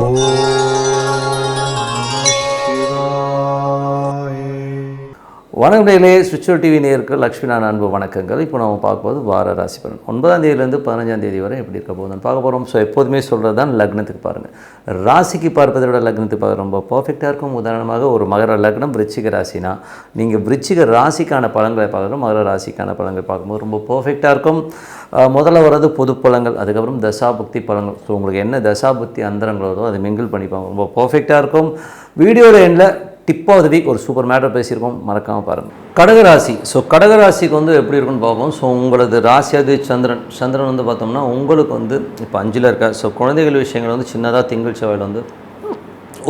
வணக்கம் நேர்களே சுவிட்சர் டிவி நேருக்கு லக்ஷ்மி நான் அன்பு வணக்கங்கள். இப்போ நம்ம பார்க்கும்போது வார ராசி பலன். ஒன்பதாம் தேதியிலேருந்து பதினஞ்சாம் தேதி வரை எப்படி இருக்க போகுதுன்னு பார்க்க போகிறோம் ஸோ எப்போதுமே சொல்கிறது தான் லக்னத்துக்கு பாருங்கள் ராசிக்கு பார்ப்பதை விட லக்னத்துக்கு பார்க்க ரொம்ப பர்ஃபெக்டாக இருக்கும். உதாரணமாக ஒரு மகர லக்னம் விருச்சிக ராசினா நீங்கள் விருச்சிக ராசிக்கான பலன்களை பார்க்குறோம் மகர ராசிக்கான பலன்களை பார்க்கும்போது ரொம்ப பர்ஃபெக்டாக இருக்கும். முதல்ல வர்றது பொது பழங்கள் அதுக்கப்புறம் தசாபக்தி பழங்கள். ஸோ உங்களுக்கு என்ன தசாபக்தி அந்தரங்களோ அதை மிங்கிள் பண்ணிப்பாங்க. ரொம்ப பர்ஃபெக்டாக இருக்கும். வீடியோவில் எண்டில் டிப் ஆஃப் த வீக் ஒரு சூப்பர் மேட்டர் பேசியிருக்கோம் மறக்காமல் பாருங்கள் கடகராசி. ஸோ கடகராசிக்கு வந்து எப்படி இருக்குன்னு பார்ப்போம். ஸோ உங்களது ராசியாது சந்திரன். சந்திரன் வந்து பார்த்தோம்னா உங்களுக்கு வந்து இப்போ அஞ்சில் இருக்க ஸோ குழந்தைகள் விஷயங்கள் வந்து சின்னதாக திங்கள் செவ்வாயில் வந்து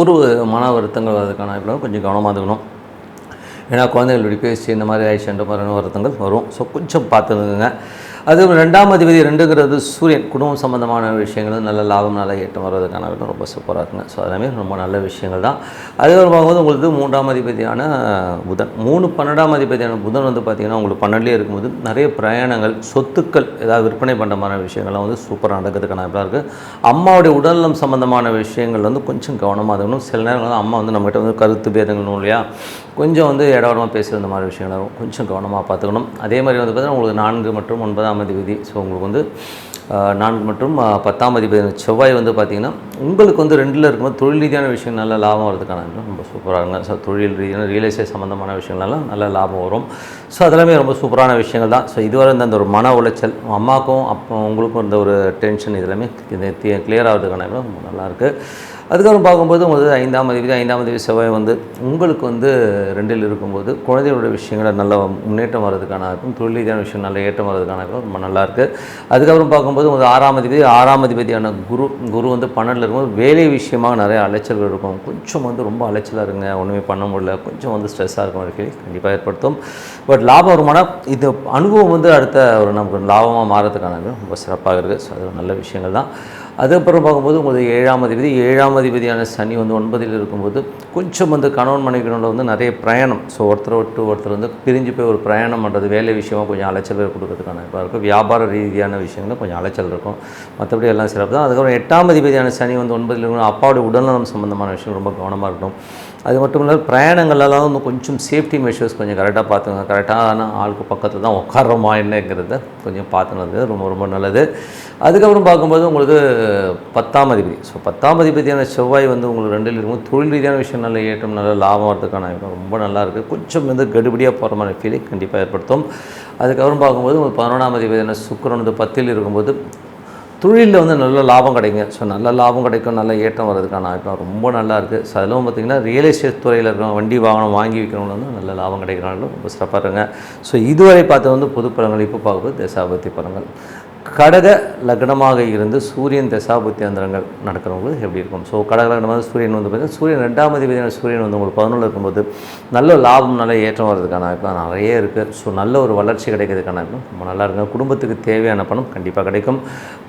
ஒரு மன வருத்தங்கள் வர்றதுக்கான இப்போ கொஞ்சம் கவனமாக இருக்கணும். ஏன்னா குழந்தைகளுடைய பேசி இந்த மாதிரி ஆயிடுச்சுன்ற மாதிரியான வருத்தங்கள் வரும். ஸோ கொஞ்சம் பார்த்துக்குங்க. அது ரெண்டாம் அதிபதி ரெண்டுங்கிறது சூரியன் குடும்பம் சம்மந்தமான விஷயங்கள் நல்ல லாபம் நல்ல ஏற்றம் வர்றதுக்கான விதம் ரொம்ப சூப்பராக இருக்குங்க. ஸோ அதெல்லாமே ரொம்ப நல்ல விஷயங்கள் தான். அதுக்கப்புறம் பார்க்கும்போது உங்களுக்கு மூன்றாம் அதிபதியான புதன். மூணு பன்னெண்டாம் அதிபதியான புதன் வந்து பார்த்திங்கன்னா உங்களுக்கு பன்னெண்டுலேயே இருக்கும்போது நிறைய பிரயாணங்கள் சொத்துக்கள் ஏதாவது விற்பனை பண்ணுற மாதிரி விஷயங்கள்லாம் வந்து சூப்பராக நடக்கிறதுக்கான இதாக இருக்குது அம்மாவுடைய உடல்நலம் சம்மந்தமான விஷயங்கள் வந்து கொஞ்சம் கவனமாக இருக்கணும். சில நேரங்கள் அம்மா வந்து நம்மகிட்ட வந்து கருத்து பேதங்கள் இல்லையா? கொஞ்சம் வந்து இடவரமாக பேசுகிற மாதிரி விஷயங்கள் கொஞ்சம் கவனமாக பார்த்துக்கணும். அதே மாதிரி வந்து பார்த்தீங்கன்னா உங்களுக்கு நான்கு மற்றும் ஒன்பதாம் அதிபதி. ஸோ உங்களுக்கு வந்து நான் நான்கு மற்றும் பத்தாம் அதிபதி செவ்வாய் வந்து பார்த்திங்கன்னா உங்களுக்கு வந்து ரெண்டில் இருக்கும்போது தொழில் ரீதியான விஷயம் நல்ல லாபம் வரதுக்கான ரொம்ப சூப்பராக இருக்கும் ஸோ தொழில் ரீதியான ரியல் எஸ்டேட் சம்மந்தமான விஷயங்கள்லாம் நல்ல லாபம் வரும். ஸோ அதெல்லாமே ரொம்ப சூப்பரான விஷயங்கள் தான். ஸோ இதுவரை இந்த அந்த ஒரு மன உளைச்சல் அம்மாவுக்கும் அப்போ உங்களுக்கும் இருந்த ஒரு டென்ஷன் இதெல்லாமே கிளியர் ஆகிறதுக்கான ரொம்ப நல்லாயிருக்கு அதுக்கப்புறம் பார்க்கும்போது உங்களுக்கு ஐந்தாம் அதிபதி ஐந்தாம் அதிபதி செவ்வாய் வந்து உங்களுக்கு வந்து ரெண்டில் இருக்கும்போது குழந்தைகளோட விஷயங்களை நல்ல முன்னேற்றம் வர்றதுக்கான இருக்கும் தொழில் ரீதியான விஷயம் நல்ல ஏற்றம் வர்றதுக்கான இருக்கும் ரொம்ப நல்லாயிருக்கு அதுக்கப்புறம் பார்க்கும்போது உங்களுக்கு ஆறாம் அதிபதி ஆறாம் அதிபதியான குரு குரு வந்து பன்னெண்டில் இருக்கும்போது வேலை விஷயமாக நிறைய அலைச்சல்கள் இருக்கும். கொஞ்சம் வந்து ரொம்ப அலைச்சலாக இருங்க ஒன்றுமே பண்ண முடியல கொஞ்சம் வந்து ஸ்ட்ரெஸ்ஸாக இருக்கும் வாழ்க்கை கண்டிப்பாக ஏற்படுத்தும். பட் லாபம் வருமானா இது அனுபவம் வந்து அடுத்த ஒரு நமக்கு லாபமாக மாறதுக்கான ரொம்ப சிறப்பாக இருக்குது ஸோ அது நல்ல விஷயங்கள் தான் அதுக்கப்புறம் பார்க்கும்போது உங்களுக்கு ஏழாம் அதிபதி ஏழாம் அதிபதியான சனி வந்து ஒன்பதில் இருக்கும்போது கொஞ்சம் வந்து கணவன் மனைவிகளில் வந்து நிறைய பிரயாணம். ஸோ ஒருத்தர் விட்டு ஒருத்தர் வந்து பிரிஞ்சு போய் ஒரு பிரயாணம் பண்ணுறது வேலை விஷயமாக கொஞ்சம் அலைச்சல் கொடுக்கறதுக்கான இப்போ இருக்கும். வியாபார ரீதியான விஷயங்கள் கொஞ்சம் அலைச்சல் இருக்கும். மற்றபடி எல்லாம் சிறப்பு தான் அதுக்கப்புறம் எட்டாம் அதிபதியான சனி வந்து ஒன்பதில் இருக்கும் அப்பாவுடைய உடல்நலம் சம்மந்தமான விஷயம் ரொம்ப கவனமாக இருக்கணும். அது மட்டும் இல்லாமல் பிரயாணங்கள்லாம் வந்து கொஞ்சம் சேஃப்டி மெஷர்ஸ் கொஞ்சம் கரெக்டாக பார்த்துங்க கரெக்டான ஆளுக்கு பக்கத்தில் தான் உட்காரமா என்னங்கிறத கொஞ்சம் பார்த்துனது ரொம்ப ரொம்ப நல்லது. அதுக்கப்புறம் பார்க்கும்போது உங்களுக்கு பத்தாம் அதிபதி. ஸோ பத்தாம் அதிபதியான செவ்வாய் வந்து உங்களுக்கு ரெண்டில் இருக்கும் தொழில் ரீதியான விஷயம் நல்ல ஏற்றம் நல்ல லாபம் வரதுக்கான ரொம்ப நல்லா இருக்குது கொஞ்சம் வந்து கடுபடியாக போகிற மாதிரி ஃபீலிங் கண்டிப்பாக ஏற்படுத்தும். அதுக்கப்புறம் பார்க்கும்போது உங்களுக்கு பதினொன்றாம் அதிபதியான சுக்கிரன் வந்து பத்தில் இருக்கும்போது தொழிலில் வந்து நல்ல லாபம் கிடைக்குங்க. ஸோ நல்ல லாபம் கிடைக்கும் நல்ல ஏற்றம் வர்றதுக்கான வாய்ப்பு ரொம்ப நல்லா இருக்குது ஸோ அதிலும் பார்த்திங்கன்னா ரியல் எஸ்டேட் துறையில் இருக்கிறவங்க வண்டி வாகனம் வாங்கி விற்கிறவங்க வந்து நல்ல லாபம் கிடைக்கிறாங்களும் ரொம்ப சிறப்பாக இருங்க ஸோ இதுவரை பார்த்து வந்து பொது பலன்கள் இப்போ பார்க்குறது தசாபத்தி படங்கள் கடக லக்னமாக இருந்து சூரியன் தசாபுத்தி அந்தரங்கள் நடக்கிறவங்களுக்கு எப்படி இருக்கும்? ஸோ கடக லக்னமாக சூரியன் வந்து பார்த்தீங்கன்னா சூரியன் ரெண்டாம் அதிபதியான சூரியன் வந்து உங்களுக்கு பதினொன்று இருக்கும்போது நல்ல லாபம் நல்ல ஏற்றம் வர்றதுக்கான வாய்ப்பு நிறைய இருக்குது ஸோ நல்ல ஒரு வளர்ச்சி கிடைக்கிறதுக்கான வாய்ப்பு ரொம்ப நல்லா இருக்குங்க. குடும்பத்துக்கு தேவையான பணம் கண்டிப்பாக கிடைக்கும்.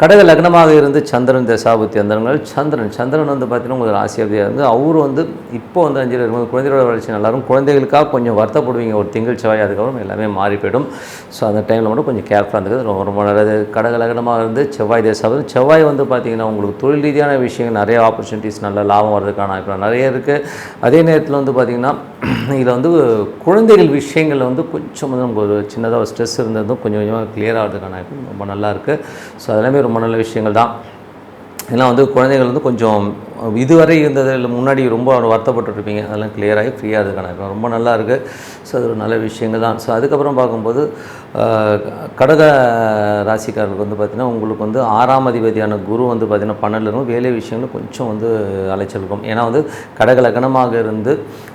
கடக லக்னமாக இருந்து சந்திரன் தசாபுத்தி அந்தரங்கள் சந்திரன் சந்திரன் வந்து பார்த்திங்கன்னா உங்களுக்கு ராசியாக இருந்து அவர் வந்து இப்போ வந்து அஞ்சில் இருக்கும்போது குழந்தையோட வளர்ச்சி நல்லா இருக்கும். குழந்தைகளுக்காக கொஞ்சம் வருத்தப்படுவீங்க. ஒரு திங்கள் செவ்வாய் அதுக்கப்புறம் எல்லாமே மாறி போயிடும். ஸோ அந்த டைமில் மட்டும் கொஞ்சம் கேர்ஃபுல்லாக இருந்தது ரொம்ப ரொம்ப நல்லது. கடகலகடமாக இருந்து செவ்வாய் தேசம். செவ்வாய் வந்து பார்த்திங்கன்னா உங்களுக்கு தொழில் ரீதியான விஷயங்கள் நிறைய ஆப்பர்ச்சுனிட்டிஸ் நல்ல லாபம் வர்றதுக்கான வாய்ப்பு நிறைய இருக்குது அதே நேரத்தில் வந்து பார்த்திங்கன்னா இதில் வந்து குழந்தைகள் விஷயங்களில் வந்து கொஞ்சம் வந்து நமக்கு ஒரு சின்னதாக ஒரு ஸ்ட்ரெஸ் இருந்ததும் கொஞ்சம் கொஞ்சமாக கிளியர் ஆகிறதுக்கான வாய்ப்பு ரொம்ப நல்லா இருக்குது ஸோ அதெல்லாமே ரொம்ப நல்ல விஷயங்கள் தான். ஏன்னா வந்து குழந்தைகள் வந்து கொஞ்சம் இதுவரை இருந்ததில் முன்னாடி ரொம்ப வருத்தப்பட்டுருப்பீங்க அதெல்லாம் கிளியராகி ஃப்ரீயாக அதுக்கான ரொம்ப நல்லா இருக்குது ஸோ அது ஒரு நல்ல விஷயங்கள் தான். ஸோ அதுக்கப்புறம் பார்க்கும்போது கடக ராசிக்காரர்களுக்கு வந்து பார்த்திங்கன்னா உங்களுக்கு வந்து ஆறாம் அதிபதியான குரு வந்து பார்த்திங்கன்னா பன்னெண்டில் வேலை விஷயங்களும் கொஞ்சம் வந்து அலைச்சல் இருக்கும். ஏன்னா வந்து கடக லக்னமாக இருந்து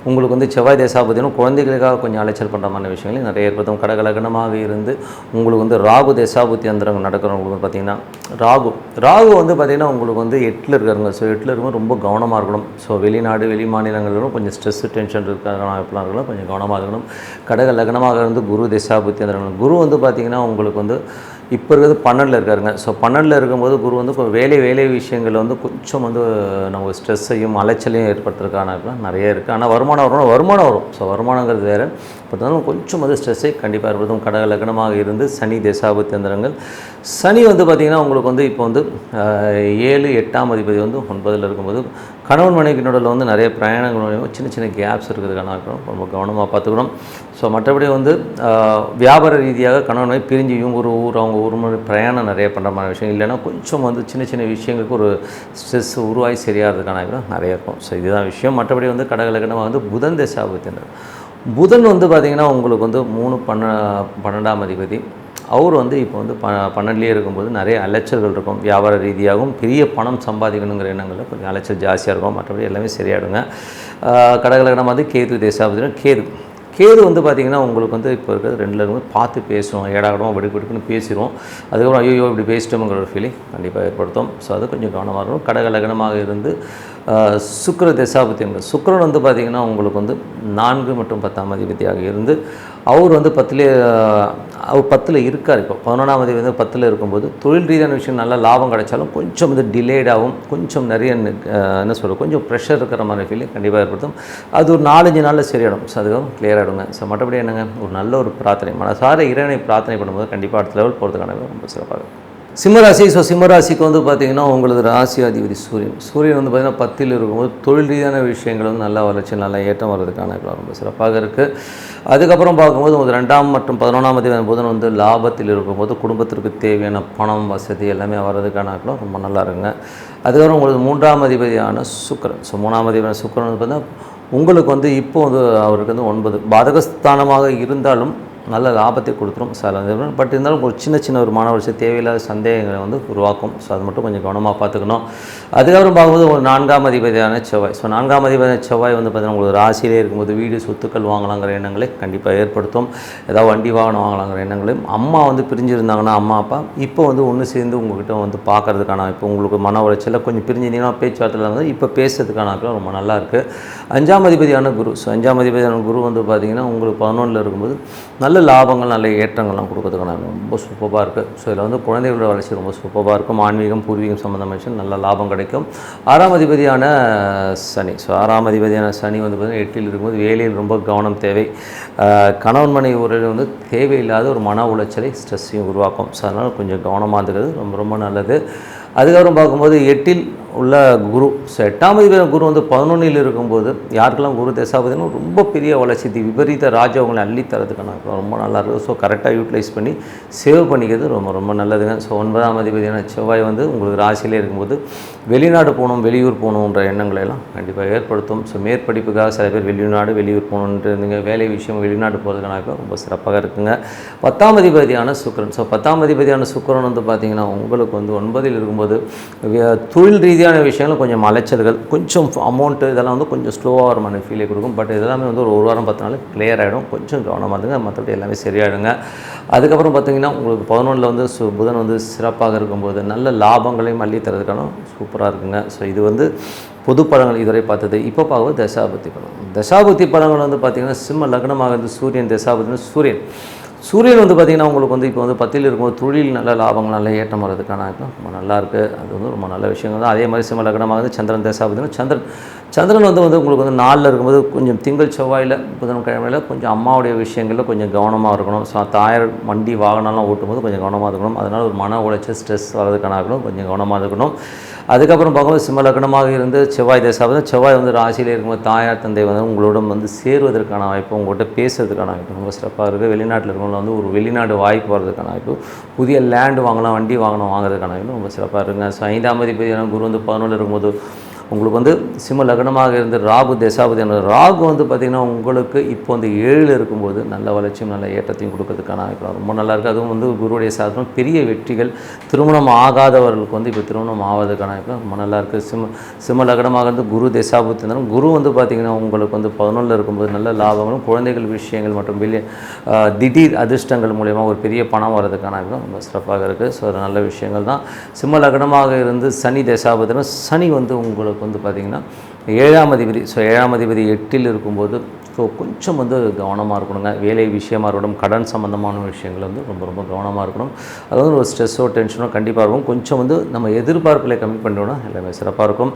உங்களுக்கு வந்து செவ்வாய் தேசாபதினும் குழந்தைகளுக்காக கொஞ்சம் அலைச்சல் பண்ணுற மாதிரி விஷயங்கள் நிறைய ஏற்படுத்தும். கடக லக்னமாக இருந்து உங்களுக்கு வந்து ராகு தேசாபுத்தி அந்தரங்க நடக்கிறவங்களுக்கு பார்த்திங்கன்னா ராகு ராகு வந்து பார்த்திங்கன்னா உங்களுக்கு வந்து எட்டில் இருக்கிறவங்க ஸோ எட்டில் இருக்கும் ரொம்ப கவனமாக இருக்கணும். ஸோ வெளிநாடு வெளி மாநிலங்களிலும் கொஞ்சம் ஸ்ட்ரெஸ் டென்ஷன் இருக்கிற வாய்ப்புலாம் இருக்கணும் கொஞ்சம் கவனமாக இருக்கணும். கடக லக்னமாக இருந்து குரு திசாபுத்தி அந்த குரு வந்து பார்த்திங்கன்னா உங்களுக்கு வந்து இப்போ இருக்கிறது பன்னெண்டில் இருக்காருங்க. ஸோ பன்னெண்டில் இருக்கும்போது குரு வந்து வேலை வேலை விஷயங்களில் வந்து கொஞ்சம் வந்து நம்ம ஸ்ட்ரெஸ்ஸையும் அலைச்சலையும் ஏற்படுத்துறதுக்கான நிறைய இருக்குது. ஆனால் வருமானம் வரும் வருமானம் வரும். ஸோ வருமானங்கிறது வேறு. பட் இருந்தாலும் கொஞ்சம் வந்து ஸ்ட்ரெஸ்ஸை கண்டிப்பாக ஏற்படுத்தும். கடக லக்னமாக இருந்து சனி தேசாபத்தியந்திரங்கள் சனி வந்து பார்த்திங்கன்னா உங்களுக்கு வந்து இப்போ வந்து ஏழு எட்டாம் அதிபதி வந்து ஒன்பதில் இருக்கும்போது கணவன் மனைவி வந்து நிறைய பிரயாணங்கள் சின்ன சின்ன கேப்ஸ் இருக்கிறதுக்கான இருக்கணும் ரொம்ப கவனமாக பார்த்துக்கணும். ஸோ மற்றபடி வந்து வியாபார ரீதியாக கணவன் மனைவி பிரிஞ்சு இவங்க ஒரு ஊர் அவங்க ஒரு முறை பிரயாணம் நிறைய பண்ணுற மாதிரி விஷயம். இல்லைன்னா கொஞ்சம் வந்து சின்ன சின்ன விஷயங்களுக்கு ஒரு ஸ்ட்ரெஸ் உருவாகி சரியாகிறதுக்கான நிறைய இருக்கும். ஸோ இதுதான் விஷயம். மற்றபடி வந்து கடகலக்கணமாக வந்து புதன் தசாபத்தினர் புதன் வந்து பார்த்திங்கன்னா உங்களுக்கு வந்து மூணு பன்ன பன்னெண்டாம் அதிபதி. அவர் வந்து இப்போ வந்து ப பன்னெண்டுலேயே இருக்கும்போது நிறைய அலைச்சல்கள் இருக்கும். வியாபார ரீதியாகவும் பெரிய பணம் சம்பாதிக்கணுங்கிற எண்ணங்களில் கொஞ்சம் அலைச்சல் ஜாஸ்தியாக இருக்கும். மற்றபடி எல்லாமே சரியாயிடுங்க. கடகலகனம் வந்து கேது தேசாபதினா கேது. கேது வந்து பார்த்திங்கன்னா உங்களுக்கு வந்து இப்போ இருக்கிறது ரெண்டில் இருக்கும்போது பார்த்து பேசுவோம் ஏடாகிடும் வெடுக்கு வெடுக்குன்னு பேசிடுவோம் அதுக்கப்புறம் ஐயோ இப்படி பேசிட்டோங்கிற ஒரு ஃபீலிங் கண்டிப்பாக ஏற்படுத்தும். ஸோ அது கொஞ்சம் கவனமாக இருக்கும் கடக லக்னமாக இருந்து சுக்கர தசாபத்தியங்கள் சுக்கரன் வந்து பார்த்திங்கன்னா உங்களுக்கு வந்து நான்கு மற்றும் பத்தாம் அதிபதியாக இருந்து அவர் வந்து பத்துலேயே அவர் பத்தில் இருக்கார் இப்போ. பதினொன்றாம் அதிபதி வந்து பத்தில் இருக்கும்போது தொழில் ரீதியான விஷயம் நல்லா லாபம் கிடைச்சாலும் கொஞ்சம் வந்து டிலேடாகவும் கொஞ்சம் நிறைய என்ன சொல்கிறது கொஞ்சம் ப்ரெஷர் இருக்கிற மாதிரி ஃபீலிங் கண்டிப்பாக ஏற்படுத்தும். அது ஒரு நாலஞ்சு நாளில் சரியாயிடும். ஸோ அதுவும் கிளியர் ஆகிடுங்க ஸோ மற்றபடி என்னங்க? ஒரு நல்ல ஒரு பிரார்த்தனை. மனசார இறைவனை பிரார்த்தனை பண்ணும்போது கண்டிப்பாக அடுத்த லெவல் போகிறதுக்கான ரொம்ப சிறப்பாக இருக்கும். சிம்மராசி ஸோ சிம்மராசிக்கு வந்து பார்த்திங்கன்னா உங்களது ராசி அதிபதி சூரியன். சூரியன் வந்து பார்த்திங்கன்னா பத்தில் இருக்கும்போது தொழில் ரீதியான விஷயங்கள் வந்து நல்லா வளர்ச்சி நல்லா ஏற்றம் வர்றதுக்கான ரொம்ப சிறப்பாக இருக்குது அதுக்கப்புறம் பார்க்கும்போது உங்களுக்கு ரெண்டாம் மற்றும் பதினொன்றாம் தேதி புதன் வந்து லாபத்தில் இருக்கும்போது குடும்பத்திற்கு தேவையான பணம் வசதி எல்லாமே வர்றதுக்கான ரொம்ப நல்லா இருக்குங்க. அதுக்கப்புறம் உங்களுக்கு மூன்றாம் அதிபதியான சுக்கிரன். ஸோ மூணாம் அதிபதியான சுக்கிரன் வந்து பார்த்திங்கன்னா உங்களுக்கு வந்து இப்போ வந்து அவருக்கு வந்து ஒன்பது பாதகஸ்தானமாக இருந்தாலும் நல்ல லாபத்தை கொடுத்துரும். சார் அது பட் இருந்தாலும் ஒரு சின்ன சின்ன ஒரு மாணவர்ச்சி தேவையில்லாத சந்தேகங்களை வந்து உருவாக்கும். ஸோ அது மட்டும் கொஞ்சம் கவனமாக பார்த்துக்கணும். அதுக்கப்புறம் பார்க்கும்போது ஒரு நான்காம் அதிபதியான செவ்வாய். ஸோ நான்காம் அதிபதியான செவ்வாய் வந்து பார்த்தீங்கன்னா உங்களுக்கு ராசியிலே இருக்கும்போது வீடு சொத்துக்கள் வாங்கலாங்கிற எண்ணங்களை கண்டிப்பாக ஏற்படுத்தும். ஏதாவது வண்டி வாகனம் வாங்கலாங்கிற எண்ணங்களையும் அம்மா வந்து பிரிஞ்சிருந்தாங்கன்னா அம்மா அப்பா இப்போ வந்து ஒன்று சேர்ந்து உங்கள்கிட்ட வந்து பார்க்கறதுக்கான இப்போ உங்களுக்கு மன உளைச்சலில் கொஞ்சம் பிரிஞ்சிருந்தீங்கன்னா பேச்சுவார்த்தையில் வந்து இப்போ பேசுறதுக்கான ரொம்ப நல்லா இருக்குது அஞ்சாம் அதிபதியான குரு. ஸோ அஞ்சாம் அதிபதியான குரு வந்து பார்த்திங்கன்னா உங்களுக்கு பதினொன்றில் இருக்கும்போது நல்ல லாபங்கள் நல்ல ஏற்றங்கள்லாம் கொடுக்கறதுக்கான ரொம்ப சூப்பராக இருக்குது ஸோ இதில் வந்து குழந்தைகளோட வளர்ச்சி ரொம்ப சூப்பராக இருக்கும். ஆன்மீகம் பூர்வீகம் சம்மந்தமான விஷயம் நல்ல லாபம் கிடைக்கும். ஆறாம் அதிபதியான சனி. ஸோ ஆறாம் அதிபதியான சனி வந்து பார்த்திங்கன்னா எட்டில் இருக்கும்போது வேலையில் ரொம்ப கவனம் தேவை. கணவன் மனைவி உரையில் வந்து தேவையில்லாத ஒரு மன உளைச்சலை ஸ்ட்ரெஸ்ஸையும் உருவாக்கும். ஸோ அதனால் கொஞ்சம் கவனமாக இருக்கிறது ரொம்ப ரொம்ப நல்லது. அதுக்கப்புறம் பார்க்கும்போது எட்டில் உள்ள குரு. ஸோ எட்டாம் அதிபதி குரு வந்து பதினொன்றில் இருக்கும்போது யாருக்கெல்லாம் குரு தசாபதினு ரொம்ப பெரிய வளர்ச்சி விபரீத ராஜயோகங்களை அள்ளி தரதுக்கான ரொம்ப நல்லா இருக்குது ஸோ கரெக்டாக யூட்டிலைஸ் பண்ணி சேவ் பண்ணிக்கிறது ரொம்ப ரொம்ப நல்லதுங்க. ஸோ ஒன்பதாம் அதிபதியான செவ்வாய் வந்து உங்களுக்கு ராசியிலே இருக்கும்போது வெளிநாடு போகணும் வெளியூர் போகணுன்ற எண்ணங்களை எல்லாம் கண்டிப்பாக ஏற்படுத்தும். ஸோ மேற்படிப்புக்காக சில பேர் வெளிநாடு வெளியூர் போகணுன்ட்டு இருந்தீங்க. வேலை விஷயம் வெளிநாடு போகிறதுக்கான ரொம்ப சிறப்பாக இருக்குங்க. பத்தாம் அதிபதியான சுக்கிரன். ஸோ பத்தாம் அதிபதியான சுக்கரன் வந்து பார்த்தீங்கன்னா உங்களுக்கு வந்து ஒன்பதில் இருக்கும்போது தொழில் தொழில் ரீதியான விஷயங்களும் கொஞ்சம் அலைச்சல்கள் கொஞ்சம் அமௌண்ட்டு இதெல்லாம் வந்து கொஞ்சம் ஸ்லோவாக வர மாதிரி ஃபீலே கொடுக்கும். பட் இதெல்லாமே வந்து ஒரு ஒரு வாரம் பத்து நாள் கிளியர் ஆகிடும் கொஞ்சம் கவனமாக இருங்க மற்றபடி எல்லாமே சரியாயிடுங்க. அதுக்கப்புறம் பார்த்தீங்கன்னா உங்களுக்கு பதினொன்றில் வந்து சு புதன் வந்து சிறப்பாக இருக்கும்போது நல்ல லாபங்களையும் அள்ளி தரதுக்கான சூப்பராக இருக்குங்க. ஸோ இது வந்து பொது படங்கள் இதுவரை பார்த்தது. இப்போ பார்க்கும்போது தசாபதி படம் தசாபதி படங்கள் வந்து பார்த்திங்கன்னா சிம்ம லக்னமாக இருந்து சூரியன் தசாபுத்தினா சூரியன். சூரியன் வந்து பார்த்திங்கன்னா உங்களுக்கு வந்து இப்போ வந்து பத்தில் இருக்கும்போது தொழில் நல்ல லாபங்கள் நல்ல ஏற்றம் வர்றதுக்கான ரொம்ப நல்லா இருக்குது அது வந்து ரொம்ப நல்ல விஷயங்கள் தான். அதே மாதிரி சிம்ம லக்னமாக வந்து சந்திரன் தசாபுத்தினா சந்திரன் சந்திரன் வந்து வந்து உங்களுக்கு வந்து நாளில் இருக்கும்போது கொஞ்சம் திங்கள் செவ்வாயில் புதன்கிழமையில் கொஞ்சம் அம்மாவுடைய விஷயங்களில் கொஞ்சம் கவனமாக இருக்கணும். ஸோ தாயார் வண்டி வாகனம்லாம் ஓட்டும்போது கொஞ்சம் கவனமாக இருக்கணும். அதனால் ஒரு மன உளைச்சல் ஸ்ட்ரெஸ் வர்றதுக்கான இருக்கணும் கொஞ்சம் கவனமாக இருக்கணும். அதுக்கப்புறம் பார்க்கும்போது சிம்ம லக்னமாக இருந்து செவ்வாய் தசாபதி செவ்வாய் வந்து ராசியில் இருக்கும்போது தாயார் தந்தை வந்து உங்களோட வந்து சேருவதற்கான வாய்ப்பு உங்கள்கிட்ட பேசுறதுக்கான வாய்ப்பு ரொம்ப சிறப்பாக இருக்குது வெளிநாட்டில் இருக்கவங்கள வந்து ஒரு வெளிநாடு வாய்ப்பு வர்றதுக்கான வாய்ப்பு புதிய லேண்டு வாங்கலாம் வண்டி வாங்கணும் வாங்குறதுக்கான வாய்ப்பு ரொம்ப சிறப்பாக இருக்குங்க. ஸோ ஐந்தாம் தேதி குரு வந்து பதினொன்று இருக்கும்போது உங்களுக்கு வந்து சிம்ம லக்னமாக இருந்து ராகு தசாபதி ராகு வந்து பார்த்திங்கன்னா உங்களுக்கு இப்போ வந்து ஏழில் இருக்கும்போது நல்ல வளர்ச்சியும் நல்ல ஏற்றத்தையும் கொடுக்கறதுக்கான வாய்ப்பு ரொம்ப நல்லா இருக்குது அதுவும் வந்து குருவுடைய சாதனம் பெரிய வெற்றிகள் திருமணம் ஆகாதவர்களுக்கு வந்து இப்போ திருமணம் ஆவதுக்கான வாய்ப்பு ரொம்ப நல்லா இருக்குது சிம்ம சிம்ம லக்னமாக இருந்து குரு தசாபுத்தி இருந்தாலும் குரு வந்து பார்த்திங்கன்னா உங்களுக்கு வந்து பதினொன்றில் இருக்கும்போது நல்ல லாபங்களும் குழந்தைகள் விஷயங்கள் மற்றும் வெளியே திடீர் அதிர்ஷ்டங்கள் மூலயமா ஒரு பெரிய பணம் வர்றதுக்கான வாய்ப்பு ரொம்ப சிறப்பாக இருக்குது ஸோ நல்ல விஷயங்கள் தான். சிம்ம லக்னமாக இருந்து சனி தசாபதினா சனி வந்து உங்களுக்கு வந்து பார்த்திங்கன்னா ஏழாம் அதிபதி ஸோ ஏழாம் அதிபதி எட்டில் இருக்கும்போது ஸோ கொஞ்சம் வந்து கவனமாக இருக்கணுங்க. வேலை விஷயமாக இருக்கட்டும் கடன் சம்மந்தமான விஷயங்கள் வந்து ரொம்ப ரொம்ப கவனமாக இருக்கணும். அது வந்து ஒரு ஸ்ட்ரெஸ்ஸோ டென்ஷனோ கண்டிப்பாக இருக்கும். கொஞ்சம் வந்து நம்ம எதிர்பார்ப்பில் கம்மி பண்ணோன்னா எல்லாமே சிறப்பாக இருக்கும்.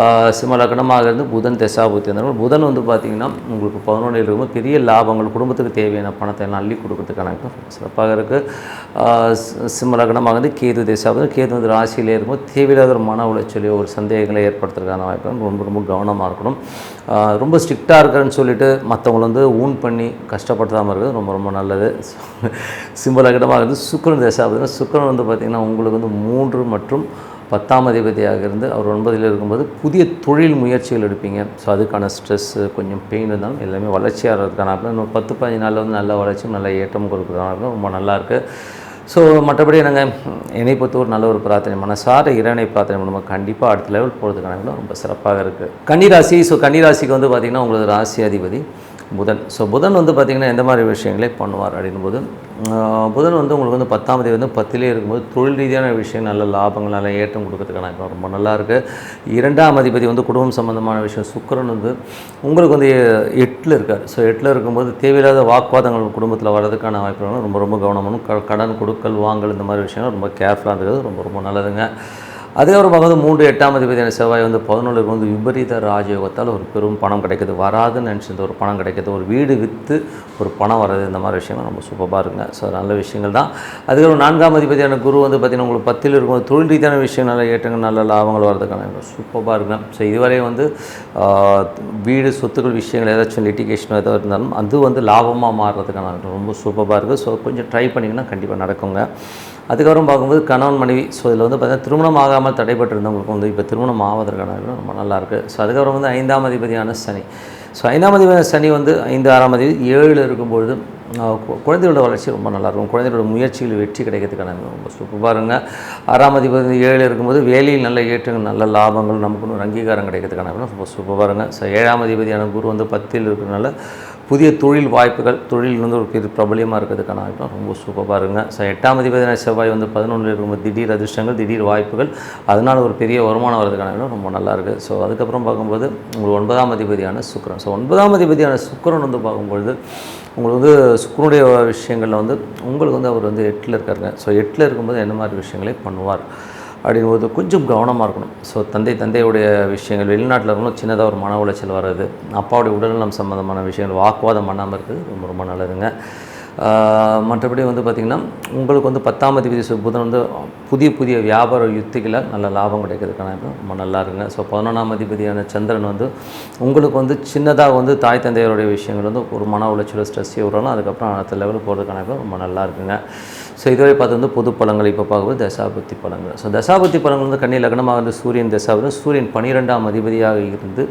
ஆஹ் சிம்ம லக்னமாக இருந்து புதன் தசாபுத்தி இருந்தாலும் புதன் வந்து பார்த்திங்கன்னா உங்களுக்கு பதினொன்றில் இருக்கும்போது பெரிய லாபங்கள் குடும்பத்துக்கு தேவையான பணத்தை எல்லாம் அள்ளி கொடுக்கறதுக்கான சிறப்பாக இருக்குது சிம்ம லக்னமாக வந்து கேது தசாபுத்தி கேது வந்து ராசியிலே இருக்கும்போது தேவையில்லாத ஒரு மன உளைச்சலையோ ஒரு சந்தேகங்களை ஏற்படுத்துறதுக்கான வாய்ப்பு ரொம்ப ரொம்ப கவனமாக இருக்கணும். ரொம்ப ஸ்ட்ரிக்டாக இருக்கிறேன்னு சொல்லிட்டு மற்றவங்களை வந்து ஊன் பண்ணி கஷ்டப்படுத்தாமல் இருக்கிறது ரொம்ப ரொம்ப நல்லது. சிம்பிள் லக்னமாக இருந்து சுக்கிரன் தசாபதினா சுக்கிரன் வந்து பார்த்திங்கன்னா உங்களுக்கு வந்து மூன்று மற்றும் பத்தாம் அதிபதியாக இருந்து அவர் ஒன்பதில் இருக்கும்போது புதிய தொழில் முயற்சிகள் எடுப்பீங்க. ஸோ அதுக்கான ஸ்ட்ரெஸ்ஸு கொஞ்சம் பெயின் இருந்தாலும் எல்லாமே வளர்ச்சியாக இருக்கிறதுக்கான இன்னும் பத்து பதினஞ்சு நாளில் வந்து நல்ல வளர்ச்சியும் நல்ல ஏற்றம் கொடுக்குறதுக்கான ரொம்ப நல்லாயிருக்கு ஸோ மற்றபடி நாங்கள் என்னை பொறுத்த ஒரு நல்ல ஒரு பிரார்த்தனை மனசார இறைவனை பிரார்த்தனை பண்ணும்போது கண்டிப்பாக அடுத்த லெவல் போகிறதுக்கான ரொம்ப சிறப்பாக இருக்குது கன்னிராசி ஸோ கன்னிராசிக்கு வந்து பார்த்திங்கன்னா உங்களது ராசி அதிபதி புதன். ஸோ புதன் வந்து பார்த்திங்கன்னா எந்த மாதிரி விஷயங்களே பண்ணுவார் அப்படின்போது புதன் வந்து உங்களுக்கு வந்து பத்தாம் தேதி வந்து பத்திலே இருக்கும்போது தொழில் ரீதியான விஷயம் நல்ல லாபங்கள் நல்ல ஏற்றம் கொடுக்கறதுக்கான ரொம்ப நல்லா இருக்குது இரண்டாம் அதிபதி வந்து குடும்பம் சம்மந்தமான விஷயம் சுக்கரன் வந்து உங்களுக்கு வந்து எட்டில் இருக்கார். ஸோ எட்டில் இருக்கும்போது தேவையில்லாத வாக்குவாதங்கள் குடும்பத்தில் வர்றதுக்கான வாய்ப்புகள் ரொம்ப ரொம்ப கவனமும் க கடன் கொடுக்கல் வாங்கல் இந்த மாதிரி விஷயங்கள் ரொம்ப கேர்ஃபுல்லாக இருக்கிறது ரொம்ப ரொம்ப நல்லதுங்க. அதுக்கப்புறம் பார்க்கும்போது மூன்று எட்டாம் அதிபதியான செவ்வாய் வந்து பதினொன்றுக்கு வந்து விபரீத ராஜயோகத்தால் ஒரு பெரும் பணம் கிடைக்கிது. வராதுன்னு நினச்சிருந்த ஒரு பணம் கிடைக்கிது. ஒரு வீடு விற்று ஒரு பணம் வர்றது இந்த மாதிரி விஷயங்கள் ரொம்ப சூப்பராக இருக்குங்க. ஸோ நல்ல விஷயங்கள் தான். அதுக்கப்புறம் நான்காம் அதிபதியான குரு வந்து பார்த்திங்கன்னா உங்களுக்கு பத்தில் இருக்கும்போது தொழில் ரீதியான விஷயம் நல்லா ஏற்றங்கள் நல்ல லாபங்கள் வர்றதுக்கான சூப்பராக இருக்குங்க. ஸோ இதுவரை வந்து வீடு சொத்துக்கள் விஷயங்கள் ஏதாச்சும் லிட்டிகேஷன் ஏதாவது இருந்தாலும் அது வந்து லாபமாக மாறுறதுக்கான ரொம்ப சூப்பராக இருக்குது ஸோ கொஞ்சம் ட்ரை பண்ணிங்கன்னா கண்டிப்பாக நடக்குங்க. அதுக்கப்புறம் பார்க்கும்போது கணவன் மனைவி ஸோ இதில் வந்து பார்த்திங்கன்னா திருமணம் ஆகாமல் தடைப்பட்டிருந்தவங்களுக்கு வந்து இப்போ திருமணம் ஆவதற்கான ரொம்ப நல்லாயிருக்கு ஸோ அதுக்கப்புறம் வந்து ஐந்தாம் அதிபதியான சனி. ஸோ ஐந்தாம் அதிபதியான சனி வந்து ஐந்து ஆறாம் அதிபதி ஏழில் இருக்கும்பொழுது கு- குழந்தைகளோட வளர்ச்சி ரொம்ப நல்லாயிருக்கும் குழந்தைகளோட முயற்சிகள் வெற்றி கிடைக்கிறதுக்கான ரொம்ப சூப்பர் இருங்க ஆறாம் அதிபதி ஏழில் இருக்கும்போது வேலையில் நல்ல ஏற்றங்கள் நல்ல லாபங்கள் நமக்கு ஒரு அங்கீகாரம் கிடைக்கிறதுக்கான ரொம்ப சூப்பர் இருங்க ஸோ ஏழாம் அதிபதியான குரு வந்து பத்தில் இருக்கிறனால புதிய தொழில் வாய்ப்புகள் தொழில் வந்து ஒரு பெரிய பிரபலியமாக இருக்கிறதுக்கான வாய்ப்பு. ரொம்ப சூப்பராக இருங்க ஸோ எட்டாம் அதிபதியான செவ்வாய் வந்து பதினொன்றில் இருக்கும்போது திடீர் அதிர்ஷ்டங்கள் திடீர் வாய்ப்புகள். அதனால் ஒரு பெரிய வருமானம் வர்றதுக்கான ரொம்ப நல்லா இருக்குது ஸோ அதுக்கப்புறம் பார்க்கும்போது உங்களுக்கு ஒன்பதாம் அதிபதியான சுக்கரன். ஸோ ஒன்பதாம் அதிபதியான சுக்கரன் வந்து பார்க்கும்பொழுது உங்களுக்கு வந்து சுக்கிரனுடைய விஷயங்களில் வந்து உங்களுக்கு வந்து அவர் வந்து எட்டில் இருக்காருங்க. ஸோ எட்டில் இருக்கும்போது என்ன மாதிரி விஷயங்களை பண்ணுவார்? அப்படிங்கும்போது கொஞ்சம் கவனமாக இருக்கணும். ஸோ தந்தை தந்தையுடைய விஷயங்கள் வெளிநாட்டில் இருக்கணும் சின்னதாக ஒரு மன உளைச்சல் வர்றது அப்பாவுடைய உடல்நலம் சம்மந்தமான விஷயங்கள் வாக்குவாதம் பண்ணாமல் இருக்குது ரொம்ப ரொம்ப நல்லதுங்க. மற்றபடி வந்து பார்த்திங்கன்னா உங்களுக்கு வந்து பத்தாம் அதிபதி புதன் வந்து புதிய புதிய வியாபார யுத்திகளை நல்ல லாபம் கிடைக்கிறதுக்கான ரொம்ப நல்லா இருக்குங்க. ஸோ பதினொன்றாம் அதிபதியான சந்திரன் வந்து உங்களுக்கு வந்து சின்னதாக வந்து தாய் தந்தையருடைய விஷயங்கள் வந்து ஒரு மன உளைச்சல் ஸ்ட்ரெஸ் வரணும் அதுக்கப்புறம் அடுத்த லெவலுக்கு போகிறதுக்கான ரொம்ப நல்லா இருக்குங்க. ஸோ இதுவரை பார்த்து வந்து பொது பழங்கள் இப்போ பார்க்கும்போது தசாபுத்தி பழங்கள். ஸோ தசாபுத்தி பழங்கள் வந்து கண்ணி லக்னமாக வந்து சூரியன் தசாபுத்தி சூரியன் பன்னிரெண்டாம் அதிபதியாக இருந்து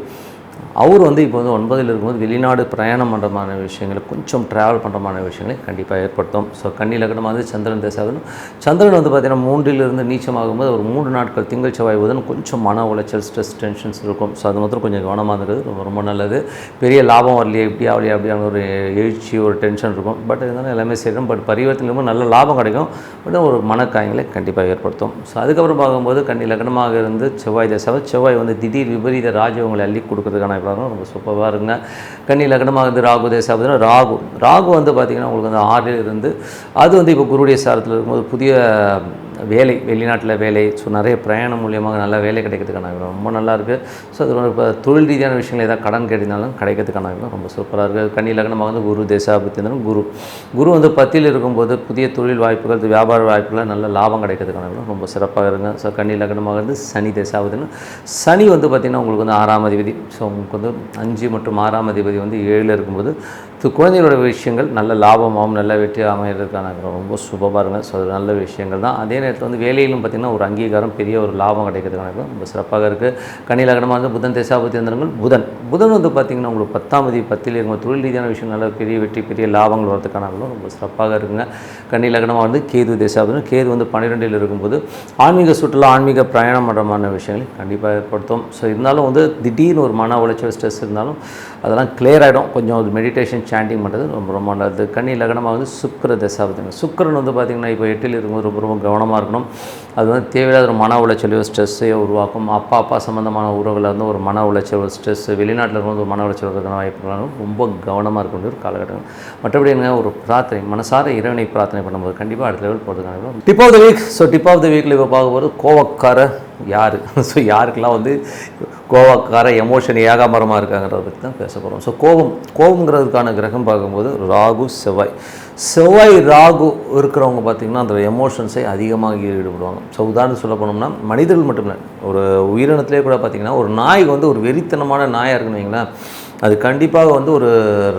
அவர் வந்து இப்போ வந்து ஒன்பதில் இருக்கும்போது வெளிநாடு பிரயாணம் பண்ணுறமான விஷயங்களை கொஞ்சம் ட்ராவல் பண்ணுறமான விஷயங்களை கண்டிப்பாக ஏற்படுத்தும். ஸோ கன்னி லக்னமாக வந்து சந்திரன் தேசாகணும் சந்திரன் வந்து பார்த்திங்கன்னா மூன்றிலிருந்து நீச்சமாகும்போது ஒரு மூன்று நாட்கள் திங்கள் செவ்வாய் புதன் கொஞ்சம் மன உளைச்சல் ஸ்ட்ரெஸ் டென்ஷன்ஸ் இருக்கும். ஸோ அது மாத்திரம் கொஞ்சம் கவனமாக இருக்கிறது ரொம்ப ரொம்ப நல்லது. பெரிய லாபம் வரலையே இப்படி ஆகலையே அப்படியான ஒரு எழுச்சி ஒரு டென்ஷன் இருக்கும். பட் இருந்தாலும் எல்லாமே செய்யணும் பட் பரிவர்த்தனை நல்ல லாபம் கிடைக்கும். பட் ஒரு மனக்காயங்களை கண்டிப்பாக ஏற்படுத்தும். ஸோ அதுக்கப்புறம் பார்க்கும்போது கன்னி லக்னமாக இருந்து செவ்வாய் தசாவை செவ்வாய் வந்து திடீர் விபரீத ராஜவங்களை அள்ளி கொடுக்குறதுக்கான இடம் ரொம்ப சூப்பராக இருங்க கன்னி லக்னமாக இருந்து ராகு தேசாபதினா ராகு. ராகு வந்து பார்த்திங்கன்னா உங்களுக்கு வந்து ஆறில் இருந்து அது வந்து இப்போ குருடைய சாரத்தில் இருக்கும்போது புதிய வேலை வெளிநாட்டில் வேலை ஸோ நிறைய பிரயாணம் மூலியமாக நல்ல வேலை கிடைக்கிறதுக்கான இடம் ரொம்ப நல்லா இருக்குது ஸோ அது ஒரு இப்போ தொழில் ரீதியான விஷயங்கள் ஏதாவது கடன் கேட்டிருந்தாலும் கிடைக்கிறதுக்கான இடம் ரொம்ப சூப்பராக இருக்குது கன்னி லக்னமாக வந்து குரு தேசாபத்தி குரு. குரு வந்து பத்தில் இருக்கும்போது புதிய தொழில் வாய்ப்புகள் வியாபார வாய்ப்புகள் நல்ல லாபம் கிடைக்கிறதுக்கான இடம் ரொம்ப சிறப்பாக இருங்க ஸோ கன்னி லக்னமாக வந்து சனி தேசாபதினா சனி வந்து பார்த்திங்கன்னா உங்களுக்கு வந்து ஆறாம் அதிபதி. ஸோ உங்களுக்கு வந்து அஞ்சு மற்றும் ஆறாம் அதிபதி வந்து ஏழில் இருக்கும்போது இது குழந்தைகளோட விஷயங்கள் நல்ல லாபமாகவும் நல்ல வெற்றி அமைகிறதுக்கான ரொம்ப சுபமாக இருக்கும். ஸோ அது நல்ல விஷயங்கள் தான். அதே நேரத்தில் வந்து வேலையிலும் பார்த்திங்கன்னா ஒரு அங்கீகாரம் பெரிய ஒரு லாபம் கிடைக்கிறதுக்கான ரொம்ப சிறப்பாக இருக்குது கன்னி லக்னமாக புதன் தேசாபதி இருந்தவங்கள் புதன். புதன் வந்து பார்த்திங்கன்னா உங்களுக்கு பத்தாம் தேதி பத்தில் இருக்கும். தொழில் ரீதியான விஷயம் நல்ல பெரிய வெற்றி பெரிய லாபங்கள் வரதுக்கான ரொம்ப சிறப்பாக இருக்குங்க. கன்னிலகனமாக வந்து கேது தேசாபதி கேது வந்து பன்னிரெண்டில் இருக்கும்போது ஆன்மீக சுற்றுலா ஆன்மீக பிரயாணம் பண்ணுறமான விஷயங்களை கண்டிப்பாக ஏற்படுத்தும். ஸோ இருந்தாலும் வந்து திடீர்னு ஒரு மன உளைச்சல் ஸ்ட்ரெஸ் இருந்தாலும் அதெல்லாம் கிளியர் ஆகிடும் கொஞ்சம் ஒரு மெடிடேஷன் சாண்டிங் பண்ணுறது ரொம்ப ரொம்ப நல்லது. கன்னி லக்னமாக வந்து சுக்கர தசாபதிங்க சுக்கரன் வந்து பார்த்திங்கன்னா இப்போ எட்டில் இருக்கும்போது ரொம்ப ரொம்ப கவனமாக இருக்கணும். அது வந்து தேவையில்லாத ஒரு மன உளைச்சலையோ ஸ்ட்ரெஸ்ஸையோ உருவாக்கும். அப்பா அப்பா சம்மந்தமான உறவுகளில் வந்து ஒரு மன உளைச்சல் ஒரு ஸ்ட்ரெஸ் வெளிநாட்டில் இருக்கும்போது ஒரு மன உளைச்சல் இருக்கிற வாய்ப்புகளும் ரொம்ப கவனமாக இருக்க வேண்டிய ஒரு காலகட்டம் மற்றபடி என்ன ஒரு பிரார்த்தனை மனசார இறைவனை பிரார்த்தனை பண்ணும்போது கண்டிப்பாக அடுத்த லெவல் போகிறதுக்கான tip of the week so tip of the வீக்கில் இப்போ பார்க்க போகிறது கோவக்கார யார்? ஸோ யாருக்கெல்லாம் வந்து கோவக்கார எமோஷன் ஏகாமரமாக இருக்காங்கிறத பற்றி தான் பேச போகிறோம் ஸோ கோபம் கோபங்கிறதுக்கான கிரகம் பார்க்கும்போது ராகு செவ்வாய். செவ்வாய் ராகு இருக்கிறவங்க பார்த்திங்கன்னா அந்த எமோஷன்ஸை அதிகமாக ஈடுபடுவாங்க. ஸோ உதாரணம் சொல்ல போனோம்னா மனிதர்கள் மட்டும் இல்லை ஒரு உயிரினத்திலே கூட பார்த்திங்கன்னா ஒரு நாய் வந்து ஒரு வெறித்தனமான நாயாக இருக்குன்னு வைங்களேன். அது கண்டிப்பாக வந்து ஒரு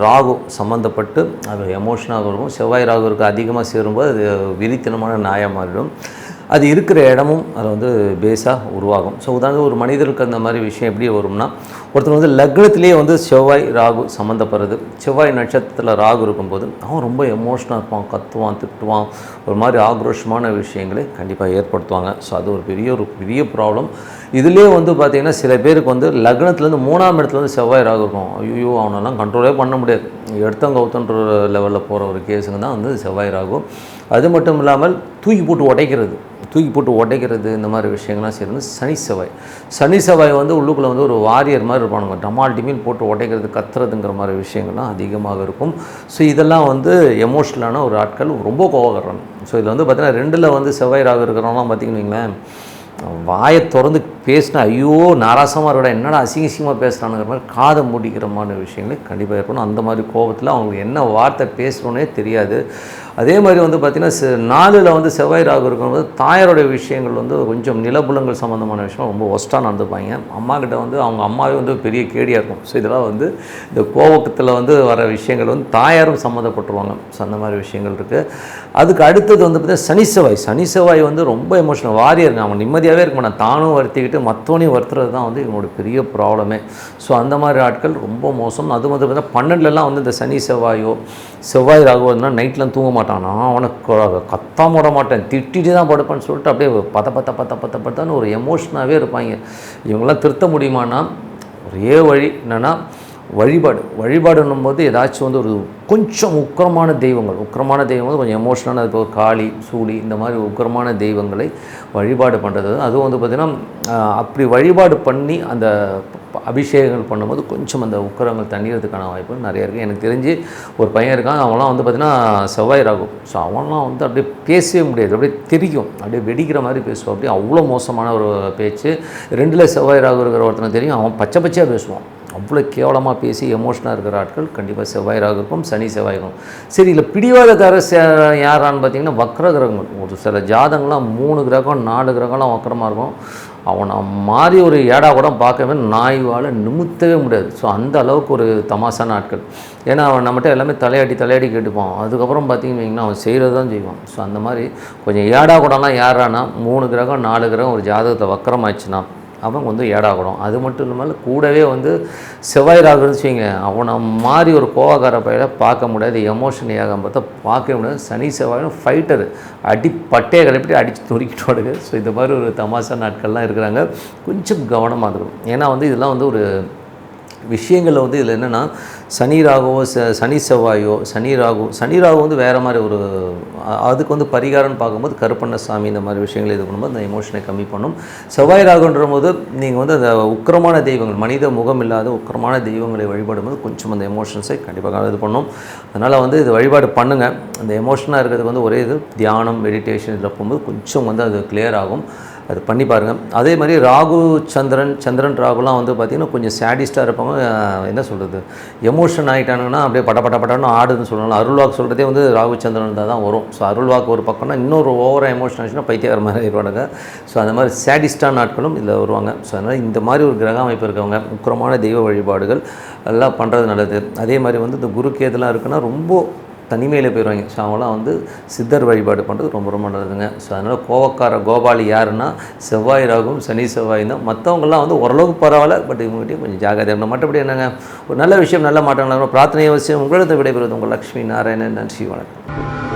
ராகு சம்மந்தப்பட்டு அது எமோஷனாக இருக்கும். செவ்வாய் ராகுருக்கு அதிகமாக சேரும்போது அது விரித்தனமான நாயாக மாறிடும். அது இருக்கிற இடமும் அது வந்து பேஸாக உருவாகும். ஸோ உதாரணம் ஒரு மனிதருக்கு அந்த மாதிரி விஷயம் எப்படி வரும்னா ஒருத்தர் வந்து லக்னத்திலேயே வந்து செவ்வாய் ராகு சம்மந்தப்படுறது செவ்வாய் நட்சத்திரத்தில் ராகு இருக்கும்போது அவன் ரொம்ப எமோஷனாக இருப்பான் கத்துவான் திட்டுவான். ஒரு மாதிரி ஆக்ரோஷமான விஷயங்களை கண்டிப்பாக ஏற்படுத்துவாங்க. ஸோ அது ஒரு பெரிய ஒரு பெரிய ப்ராப்ளம் இதுலேயே வந்து பார்த்திங்கன்னா சில பேருக்கு வந்து லக்னத்துலேருந்து மூணாம் இடத்துல வந்து செவ்வாய் ராகு இருக்கும். ஐயோ அவனெல்லாம் கண்ட்ரோலே பண்ண முடியாது. எடுத்தவங்க ஒருத்தன்ற லெவலில் போகிற ஒரு கேஸுங்க தான் வந்து செவ்வாய் ராகு. அது மட்டும் இல்லாமல் தூக்கி போட்டு உடைக்கிறது. தூக்கி போட்டு உடைக்கிறது இந்த மாதிரி விஷயங்கள்லாம் சேர்ந்து சனி செவ்வாய். சனி செவ்வாய் வந்து உள்ளுக்குள்ளே வந்து ஒரு வாரியர் மாதிரி இருப்பானுங்க. டமால் டிமில் போட்டு உடைக்கிறது கத்துறதுங்கிற மாதிரி விஷயங்கள்லாம் அதிகமாக இருக்கும். ஸோ இதெல்லாம் வந்து எமோஷ்னலான ஒரு ஆட்கள் ரொம்ப கோவப்படுறாங்க ஸோ இதில் வந்து பார்த்திங்கன்னா ரெண்டில் வந்து செவ்வாய் ராகு இருக்கிறவங்களாம் பார்த்திங்கன்னு வைங்களேன் வாயை திறந்து பேசினா ஐயோ நாராசமாக இருக்கடா என்னடா அசிங்க அசிங்கமாக பேசுகிறானுங்கிற மாதிரி காதை மூடிக்கிற மாதிரி விஷயங்களே கண்டிப்பாக இருக்கணும் அந்த மாதிரி கோபத்தில் அவங்களுக்கு என்ன வார்த்தை பேசுகிறோன்னே தெரியாது. அதே மாதிரி வந்து பார்த்திங்கன்னா நாளில் வந்து செவ்வாய் ராகு இருக்கும்போது தாயாருடைய விஷயங்கள் வந்து கொஞ்சம் நிலபுலங்கள் சம்மந்தமான விஷயம் ரொம்ப ஒஸ்ட்டாக நடந்துப்பாங்க. அம்மா கிட்ட வந்து அவங்க அம்மாவே வந்து பெரிய கேடியாக இருக்கும். ஸோ இதெல்லாம் வந்து இந்த கோபத்தில் வந்து வர விஷயங்கள் வந்து தாயாரும் சம்மந்தப்பட்டுருவாங்க. ஸோ அந்த மாதிரி விஷயங்கள் இருக்குது அதுக்கு அடுத்தது வந்து பார்த்தீங்கன்னா சனி செவ்வாய் சனி செவ்வாய் வந்து ரொம்ப எமோஷனல் வாரியர் அவன் நிம்மதியாகவே இருக்க மாட்டான். தானும் வருத்திக்கிட்டு மற்றவனையும் வருத்துறது தான் வந்து இவனோட பெரிய ப்ராப்ளமே ஸோ அந்த மாதிரி ஆட்கள் ரொம்ப மோசம். அது வந்து பார்த்தீங்கன்னா பன்னெண்டுலலாம் வந்து இந்த சனி செவ்வாயோ செவ்வாய் ராகுவதுனா நைட்லாம் தூங்க மாட்டான். நான் அவனுக்கு கத்தாம விட மாட்டேன். திட்டிட்டு தான் படுப்பேன்னு சொல்லிட்டு அப்படியே பத்த பத்த பத்த பத்த பத்தான்னு ஒரு எமோஷனாகவே இருப்பாங்க. இவங்களாம் திருத்த முடியுமானா ஒரே வழி என்னென்னா வழிபாடு. வழிபாடுன்னும் போது ஏதாச்சும் வந்து ஒரு கொஞ்சம் உக்கிரமான தெய்வங்கள். உக்கிரமான தெய்வம் வந்து கொஞ்சம் எமோஷனான இப்போ காளி சூளி இந்த மாதிரி உக்கிரமான தெய்வங்களை வழிபாடு பண்ணுறது அதுவும் வந்து பார்த்திங்கன்னா அப்படி வழிபாடு பண்ணி அந்த அபிஷேகங்கள் பண்ணும்போது கொஞ்சம் அந்த உக்கரங்கள் தண்ணீரத்துக்கான வாய்ப்பு நிறைய இருக்குது எனக்கு தெரிஞ்சு ஒரு பையன் இருக்கான். அவன்லாம் வந்து பார்த்திங்கன்னா செவ்வாய் ராகும் ஸோ அவன்லாம் வந்து அப்படியே பேசவே முடியாது. அப்படியே தெரியும் அப்படியே வெடிக்கிற மாதிரி பேசுவான். அப்படியே அவ்வளோ மோசமான ஒரு பேச்சு. ரெண்டில் செவ்வாய் ராகு இருக்கிற ஒருத்தனை தெரியும். அவன் பச்சை பச்சையாக பேசுவான். அவ்வளோ கேவலமாக பேசி எமோஷனாக இருக்கிற ஆட்கள் கண்டிப்பாக செவ்வாய் இருக்கும் சனி செவ்வாயிருக்கும் சரி இல்லை பிடிவாதக்கார யாரான்னு பார்த்தீங்கன்னா வக்ர கிரகங்கள். ஒரு சில ஜாதங்கள்லாம் மூணு கிரகம் நாலு கிரகம்லாம் வக்கரமாக இருக்கும். அவனை மாறி ஒரு ஏடா கூட பார்க்கவே நாய்வால் நிமித்தவே முடியாது. ஸோ அந்த அளவுக்கு ஒரு தமாசான ஆட்கள். ஏன்னா அவன் நம்மகிட்ட எல்லாமே தலையாடி தலையாடி கேட்டுப்பான். அதுக்கப்புறம் பார்த்தீங்கன்னா அவன் செய்கிறது தான் செய்வான். ஸோ அந்த மாதிரி கொஞ்சம் ஏடா கூடலாம் யாரானா மூணு கிரகம் நாலு கிரகம் ஒரு ஜாதகத்தை வக்கரமாச்சுன்னா அவன் கொஞ்சம் ஏடாகணும். அது மட்டும் இல்லாமல் கூடவே வந்து செவ்வாய் ராகுன்னு வச்சுங்க அவனை மாதிரி ஒரு கோவக்கார பையில பார்க்க முடியாது. எமோஷன் ஏகம் பார்த்தா பார்க்க முடியாது. சனி செவ்வாயும் ஃபைட்டர் அடி பட்டையை கிளப்பிட்டு அடித்து நொறுக்கிட்டு ஸோ இந்த மாதிரி ஒரு தமாசா நாட்கள்லாம் இருக்கிறாங்க. கொஞ்சம் கவனமாக இருக்கணும். ஏன்னா வந்து இதெல்லாம் வந்து ஒரு விஷயங்களில் வந்து இதில் என்னென்னா சனி ராகுவோ ச சனி செவ்வாயோ சனி ராகு சனி ராகு வந்து வேறு மாதிரி ஒரு அதுக்கு வந்து பரிகாரம்னு பார்க்கும்போது கருப்பண்ண சாமி இந்த மாதிரி விஷயங்கள் இது பண்ணும்போது அந்த எமோஷனை கம்மி பண்ணும். செவ்வாய் ராகுன்ற போது நீங்கள் வந்து அந்த உக்கிரமான தெய்வங்கள் மனித முகம் இல்லாத உக்கிரமான தெய்வங்களை வழிபடும்போது கொஞ்சம் அந்த எமோஷன்ஸை கண்டிப்பாக இது பண்ணும். அதனால் வந்து இது வழிபாடு பண்ணுங்கள் அந்த எமோஷனாக இருக்கிறதுக்கு வந்து ஒரே இது தியானம் மெடிடேஷன் இதில் போகும்போது கொஞ்சம் வந்து அது கிளியர் ஆகும். அது பண்ணி பாருங்கள் அதே மாதிரி ராகு சந்திரன் சந்திரன் ராகுலாம் வந்து பார்த்திங்கன்னா கொஞ்சம் சேடிஸ்ட்டாக இருப்பாங்க. என்ன சொல்கிறது எமோஷன் ஆகிட்டானுங்கன்னா அப்படியே பட பட படன்னு ஆடுதுன்னு சொல்லலாம். அருள்வாக்கு சொல்கிறதே வந்து ராகு சந்திரன் தான் தான் வரும். ஸோ அருள்வாக்கு ஒரு பக்கம்னா இன்னொரு ஓவராக எமோஷன் ஆச்சுன்னா பைத்தியார மாதிரி இருப்பானுங்க ஸோ அந்த மாதிரி சேடிஸ்டான நாட்களும் இதில் வருவாங்க. ஸோ அதனால் இந்த மாதிரி ஒரு கிரக அமைப்பு இருக்கவங்க உக்கிரமான தெய்வ வழிபாடுகள் எல்லாம் பண்ணுறது நல்லது. அதே மாதிரி வந்து இந்த குருக்கேதெல்லாம் இருக்குன்னா ரொம்ப தனிமையில் போயிடுவாங்க ஸோ அவங்களாம் வந்து சித்தர் வழிபாடு பண்ணுறது ரொம்ப ரொம்ப நல்லதுங்க. ஸோ அதனால் கோவக்கார கோபாலி யாருன்னா செவ்வாய் ராகும் சனி செவ்வாய் தான். மற்றவங்களாம் வந்து ஓரளவுக்கு பரவாயில்ல பட் இவங்ககிட்டயும் கொஞ்சம் ஜாகிரதையாக இருக்கணும் மற்றபடி என்னங்க? ஒரு நல்ல விஷயம் நல்ல மாற்றங்கள் பிரார்த்தனை அவசியம் உங்களிடத்தை விடைபெறுவது உங்கள் லக்ஷ்மி நாராயணன். நன்றி வணக்கம்.